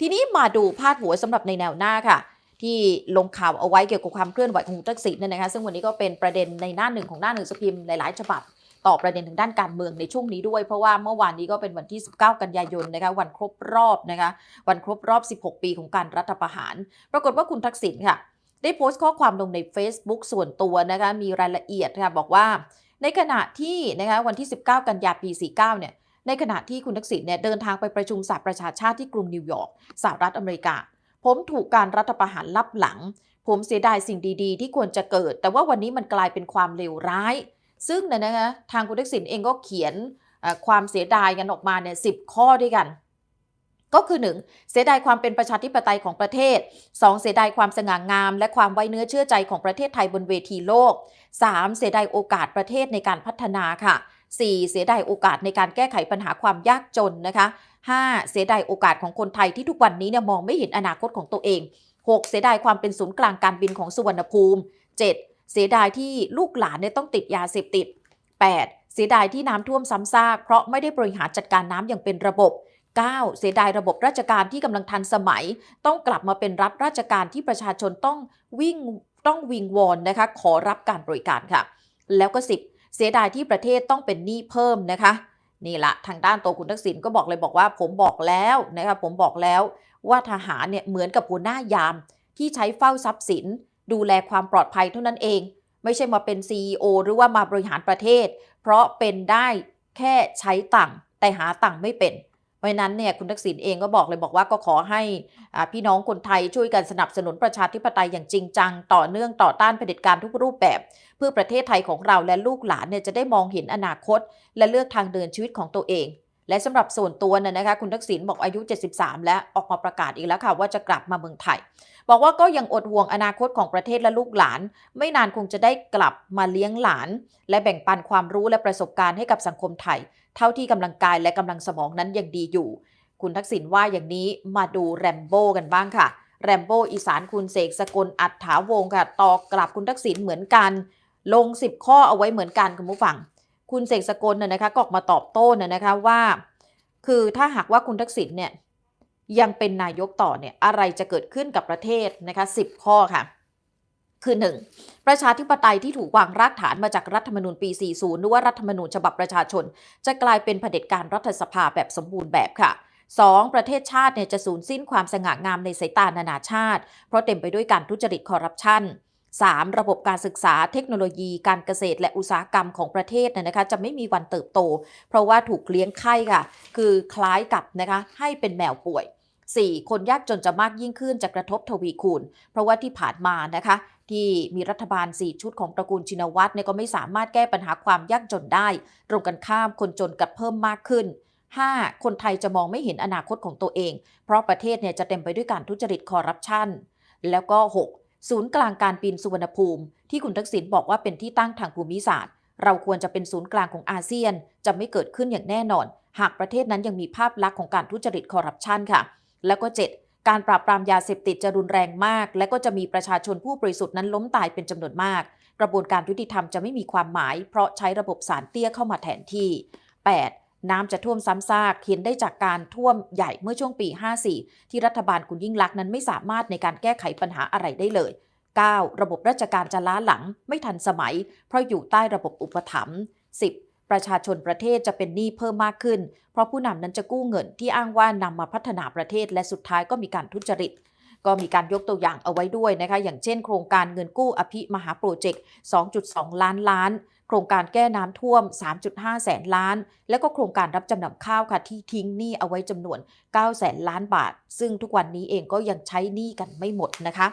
ทีนี้มาดูพาดหัวสำหรับในแนวหน้าค่ะ ที่ลงข่าวเอาไว้เกี่ยวกับความเคลื่อนไหวของคุณทักษิณเนี่ยนะคะซึ่งวันนี้ก็เป็นประเด็นในหน้าหนึ่งของหน้าหนึ่งสพิมพ์หลาย ๆ ฉบับต่อประเด็นทางด้านการเมืองในช่วงนี้ด้วย เพราะว่าเมื่อวานนี้ก็เป็นวันที่ 19 กันยายนนะคะวันครบรอบนะคะวันครบรอบ 16 ปีของการรัฐประหาร ปรากฏว่าคุณทักษิณค่ะ ได้โพสต์ข้อความลงใน Facebook ส่วนตัวนะคะมีรายละเอียดค่ะบอกว่า ในขณะที่นะคะวันที่ 19 กันยาปี 49 เนี่ย ในขณะที่คุณทักษิณเนี่ยเดินทางไปประชุมสหประชาชาติที่กรุงนิวยอร์กสหรัฐอเมริกา ผมถูกการรัฐประหารลับหลัง ผมเสียดายสิ่งดีๆ ที่ควรจะเกิด แต่ว่าวันนี้มันกลายเป็นความเลวร้าย ซึ่งเนยนะคะทางคุณทักษิณเองก็เขียนความเสียดายกันออกมาเนี่ยสิข้อด้วยกันก็คือ 1. เสียดายความเป็นประชาธิปไตยของประเทศ 2. เสียดายความสง่างาม และความไว้เนื้อเชื่อใจของประเทศไทยบนเวทีโลก 3. เสียดายโอกาสประเทศในการพัฒนาค่ะ 4. เสียดายโอกาสในการแก้ไขปัญหาความยากจนนะคะ 5. เสียดายโอกาสของคนไทยที่ทุกวันนี้เนี่ยมองไม่เห็นอนาคตของตัวเอง 6. เสียดายความเป็นศูนย์กลางการบินของสุวรรณภูมิ 7. เสียดายที่ลูกหลานเนี่ยต้องติดยาเสพติด 8. เสียดายที่น้ำท่วมซ้ำซากเพราะไม่ได้บริหารจัดการน้ำอย่างเป็นระบบ 9. เสียดายระบบราชการที่กำลังทันสมัย ต้องกลับมาเป็นรัฐราชการที่ประชาชนต้องวิ่งต้องวิงวอนนะคะขอรับการบริการค่ะ แล้วก็ 10 เสียดายที่ประเทศต้องเป็นหนี้เพิ่มนะคะ นี่ละทางด้านตัวคุณทักษิณก็บอกเลยบอกว่า ผมบอกแล้วนะคะผมบอกแล้วว่าทหารเนี่ยเหมือนกับหัวหน้ายาม ที่ใช้เฝ้าทรัพย์สิน ดูแลความปลอดภัยเท่านั้นเอง ไม่ใช่มาเป็น CEO หรือว่ามาบริหารประเทศ เพราะเป็นได้แค่ใช้ตังค์แต่หาตังค์ไม่เป็น ราะนั้นเนี่ยคุณทักษิณเองก็บอกเลยบอกว่าก็ขอให้พี่น้องคนไทยช่วยกันสนับสนุนประชาธิปไตยอย่างจริงจัง ต่อเนื่องต่อต้านเผด็จการทุกรูปแบบ เพื่อประเทศไทยของเราและลูกหลานเนี่ยจะได้มองเห็นอนาคต และเลือกทางเดินชีวิตของตัวเอง และสำหรับส่วนตัวน่ะนะคะคุณทักษิณบอกอายุ 73 แล้วออกมาประกาศอีกแล้วค่ะว่าจะกลับมาเมืองไทย บอกว่าก็ยังอดห่วงอนาคตของประเทศและลูกหลาน ไม่นานคงจะได้กลับมาเลี้ยงหลาน และแบ่งปันความรู้และประสบการณ์ให้กับสังคมไทย เท่าที่กำลังกายและกำลังสมองนั้นยังดีอยู่ คุณทักษิณว่าอย่างนี้มาดูแรมโบ้กันบ้างค่ะแรมโบ้อีสานคุณเสกสกลอัฏฐาวงค่ะตอบกลับคุณทักษิณเหมือนกัน ลง 10 ข้อเอาไว้เหมือนกันคุณผู้ฟัง คุณเสกสกลน่ะนะคะก็ออกมาตอบโต้น่ะนะคะว่า คือถ้าหากว่าคุณทักษิณเนี่ยยังเป็นนายกต่อเนี่ยอะไรจะเกิดขึ้นกับประเทศนะคะ10 ข้อค่ะ คือ 1. ประชาธิปไตยที่ถูกวางรากฐานมาจากรัฐธรรมนูญปี 40 หรือว่ารัฐธรรมนูญฉบับประชาชน จะกลายเป็นเผด็จการรัฐสภาแบบสมบูรณ์แบบค่ะ 2. ประเทศชาติเนี่ยจะสูญสิ้นความสง่างามในสายตานานาชาติ เพราะเต็มไปด้วยการทุจริตคอร์รัปชัน 3. ระบบการศึกษาเทคโนโลยี การเกษตรและอุตสาหกรรมของประเทศเนี่ยนะคะจะไม่มีวันเติบโต เพราะว่าถูกเลี้ยงไข้ค่ะ คือคล้ายกับนะคะให้เป็นแมวป่วย 4. คนยากจนจะมากยิ่งขึ้นจะกระทบทวีคูณ เพราะว่าที่ผ่านมานะคะ ที่มีรัฐบาล 4 ชุดของตระกูลชินวัตรเนี่ยก็ไม่สามารถแก้ปัญหาความยากจนได้ ตรงกันข้ามคนจนกับเพิ่มมากขึ้น 5. คนไทยจะมองไม่เห็นอนาคตของตัวเอง เพราะประเทศเนี่ยจะเต็มไปด้วยการทุจริตคอร์รัปชันแล้วก็ 6. ศูนย์กลางการบินสุวรรณภูมิ ที่คุณทักษิณบอกว่าเป็นที่ตั้งทางภูมิศาสตร์ เราควรจะเป็นศูนย์กลางของอาเซียน จะไม่เกิดขึ้นอย่างแน่นอน หากประเทศนั้นยังมีภาพลักษณ์ของการทุจริตคอร์รัปชันค่ะ แล้วก็ 7. การปราบปรามยาเสพติดจะรุนแรงมาก และก็จะมีประชาชนผู้บริสุทธิ์นั้นล้มตายเป็นจำนวนมาก กระบวนการยุติธรรมจะไม่มีความหมาย เพราะใช้ระบบสารเตี้ยเข้ามาแทนที่ 8. น้ำจะท่วมซ้ำซากเห็นได้จากการท่วมใหญ่เมื่อช่วงปี 54 ที่รัฐบาลคุณยิ่งลักษณ์นั้นไม่สามารถในการแก้ไขปัญหาอะไรได้เลย 9. ระบบราชการจะล้าหลังไม่ทันสมัย เพราะอยู่ใต้ระบบอุปถัมภ์ 10. ประชาชนประเทศจะเป็นหนี้เพิ่มมากขึ้น เพราะผู้นำนั้นจะกู้เงินที่อ้างว่านำมาพัฒนาประเทศและสุดท้ายก็มีการทุจริต ก็มีการยกตัวอย่างเอาไว้ด้วยนะคะอย่างเช่นโครงการเงินกู้อภิมหาโปรเจกต์ 2.2 ล้านล้านโครงการแก้น้ำท่วม 3.5 แสนล้าน และก็โครงการรับจำนำข้าวค่ะที่ทิ้งหนี้เอาไว้จำนวน 9 แสนล้านบาท ซึ่งทุกวันนี้เองก็ยังใช้หนี้กันไม่หมดนะคะ